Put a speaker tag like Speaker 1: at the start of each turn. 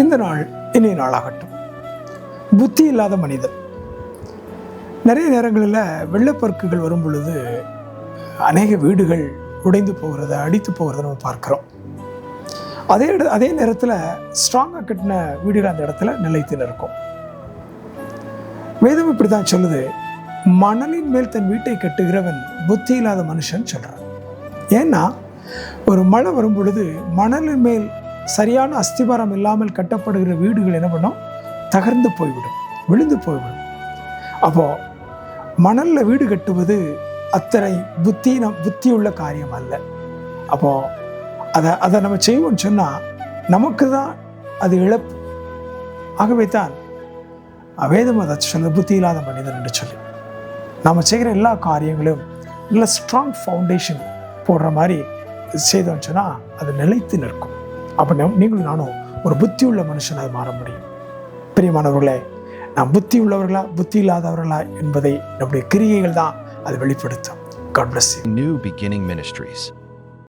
Speaker 1: இந்த நாள் இனிய நாளாகட்டும். புத்தி இல்லாத மனிதன். நிறைய நேரங்களில் வெள்ளப்பெருக்குகள் வரும் பொழுது அநேக வீடுகள் உடைந்து போகிறத அடித்து போகிறத நம்ம பார்க்குறோம். அதே இட அதே நேரத்தில் ஸ்ட்ராங்காக கட்டின வீடுகள் அந்த இடத்துல நிலைத்து நிற்கும். வேதம் இப்படி தான் சொல்லுது. மணலின் மேல் தன் வீட்டை கட்டுகிறவன் புத்தி இல்லாத மனுஷன் சொல்கிறான் ஏன்னா ஒரு மழை வரும் பொழுது மணலின் மேல் சரியான அஸ்திபாரம் இல்லாமல் கட்டப்படுகிற வீடுகள் என்ன பண்ணும்? தகர்ந்து போய்விடும் விழுந்து போய்விடும். அப்போது மணலில் வீடு கட்டுவது அத்தனை புத்தி புத்தியுள்ள காரியம் அல்ல. அப்போது அதை அதை நம்ம செய்வோம்னு சொன்னால் நமக்கு தான் அது இழப்பு. ஆகவே தான் வேதம் அதை சொல்ல புத்தி இல்லாத மனிதன் என்று சொல்லி. நாம் செய்கிற எல்லா காரியங்களும் நல்ல ஸ்ட்ராங் ஃபவுண்டேஷன் போடுற மாதிரி செய்தோம்னு சொன்னால் அது நிலைத்து நிற்கும். அப்போ நீங்களும் நானும் ஒரு புத்தி உள்ள மனுஷனாக மாற முடியும். பிரியமானவர்களே நாம் புத்தி உள்ளவர்களா புத்தி இல்லாதவர்களா என்பதை நம்முடைய கிரியைகள் தான் அது வெளிப்படுத்தும். God bless you.
Speaker 2: New Beginning Ministries.